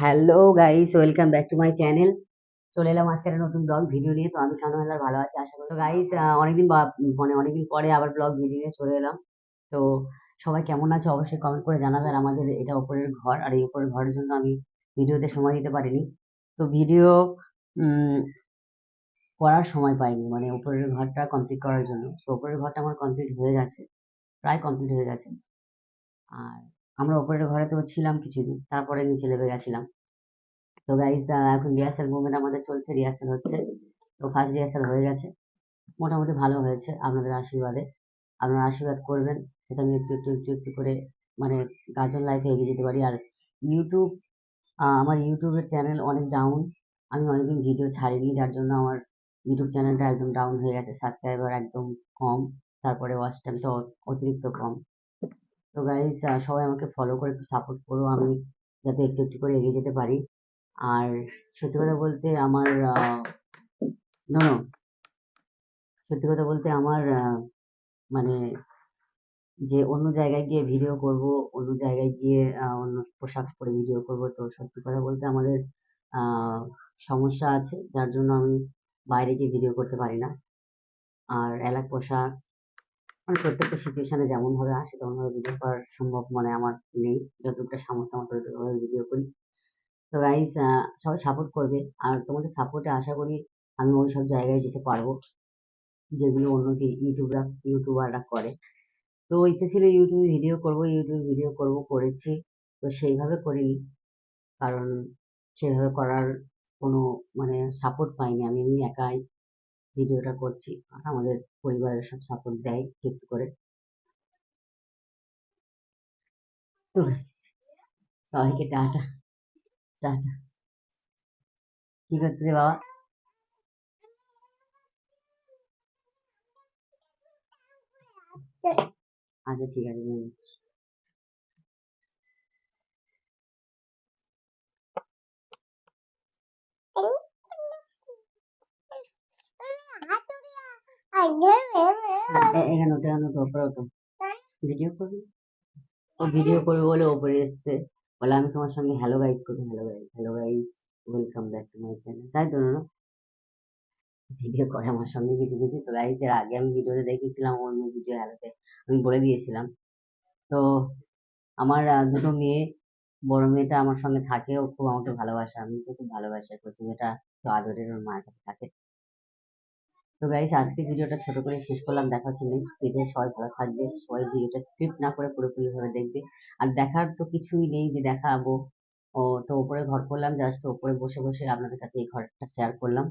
Hello guys welcome back to my channel চলে এলাম আজকে একটা নতুন ব্লগ ভিডিও নিয়ে। তো আমি হালদার ভালো আছি, আশা করি গাইস অনেকদিন মানে অনেকদিন পরে আবার ব্লগ ভিডিও নিয়ে চলে এলাম। তো সবাই কেমন আছে অবশ্যই কমেন্ট করে জানাবেন আমাদের এটা ওপরের ঘর। আর এই ওপরের ঘরের জন্য আমি ভিডিওতে সময় দিতে পারিনি। তো ভিডিও করার সময় পাইনি। মানে উপরের ঘরটা কমপ্লিট করার জন্য। তো উপরের ঘরটা আমার কমপ্লিট হয়ে গেছে। প্রায় কমপ্লিট হয়ে গেছে। আর আমরা উপরের ঘরে তো ছিলাম কিছুদিন, তারপরে নিচে নেমে গেছিলাম। তো গাইজ এখন রিহার্সাল মুভমেন্ট আমাদের চলছে রিহার্সাল হচ্ছে। তো ফার্স্ট রিহার্সাল হয়ে গেছে। মোটামুটি ভালো হয়েছে আপনাদের আশীর্বাদে। আপনারা আশীর্বাদ করবেন, সেটা আমি একটু একটু একটু একটু করে মানে গাজন লাইফে এগিয়ে যেতে পারি। আর ইউটিউব আমার ইউটিউবের চ্যানেল অনেক ডাউন আমি অনেকদিন ভিডিও ছাড়িনি, যার জন্য আমার ইউটিউব চ্যানেলটা একদম ডাউন হয়ে গেছে। সাবস্ক্রাইবার একদম কম, তারপরে ওয়াচ টাইম তো অতিরিক্ত কম। তো গাইজ সবাই আমাকে ফলো করে একটু সাপোর্ট করো। আমি যাতে একটু একটু করে এগিয়ে যেতে পারি। আর সত্যি কথা বলতে আমার নো সত্যি কথা বলতে আমার মানে যে অন্য জায়গায় গিয়ে ভিডিও করব, অন্য জায়গায় গিয়ে অন্য পোশাক পরে ভিডিও করব, তো সত্যি কথা বলতে আমাদের সমস্যা আছে। যার জন্য আমি বাইরে গিয়ে ভিডিও করতে পারি না। আর এলাক পোশাক মানে প্রত্যেকটা সিচুয়েশনে যেমন ভাবে আসে, তেমন ভাবে ভিডিও করার সম্ভব মানে আমার নেই। যতটুকু সামর্থ্য আমার ততটুকু ভিডিও করি। তো গাইস সবাই সাপোর্ট করবে। আর তোমাদের সাপোর্টে আশা করি আমি ওই সব জায়গায় যেতে পারব, যেগুলো অন্য ইউটিউবরা ইউটিউবাররা করে। তো ইচ্ছে ছিল ইউটিউবে ভিডিও করব ইউটিউবে ভিডিও করব, করেছি। তো সেইভাবে করিনি। কারণ সেভাবে করার কোনো মানে সাপোর্ট পাইনি আমি এমনি একাই। ভিডিওটা করছি আর আমাদের পরিবারের সব সাপোর্ট দেয় ঠিক করে। সবাইকে টাটা টাটা। কি করছিস বাবা? আচ্ছা ঠিক আছে নিয়ে নিচ্ছি হ্যাঁ, এ- এখানে ওটা এখানে ওটা ওপরে ওঠো ভিডিও করবি। ও ভিডিও করবে বলে ওপরে এসছে। বলে, আমি তোমার সঙ্গে হ্যালো গাইস করি hello hello welcome back to my channel তাই তো না ভিডিও করে আমার সঙ্গে কিছু কিছু। তো এর আগে আমি ভিডিওতে দেখিয়েছিলাম, অন্য ভিডিও হ্যালোতে আমি বলে দিয়েছিলাম। তো আমার দুটো মেয়ে, বড় মেয়েটা আমার সঙ্গে থাকে, ও খুব আমাকে ভালোবাসে আমি তো খুব ভালোবাসি। কচি মেয়েটা তো আদরের ওর মায়ের কাছে থাকে। তো গাইস আজকে ভিডিওটা ছোট করে শেষ করলাম। দেখা হচ্ছে নেক্সট ভিডিও সবাই ভালো থাকবে। সবাই ভিডিওটা স্ক্রিপ্ট না করে পুরোপুরিভাবে দেখবে। আর দেখার তো কিছুই নেই যে দেখাবো। ও, তো ওপরে ঘর করলাম। জাস্ট ওপরে বসে বসে আপনাদের কাছে এই ঘরটা শেয়ার করলাম।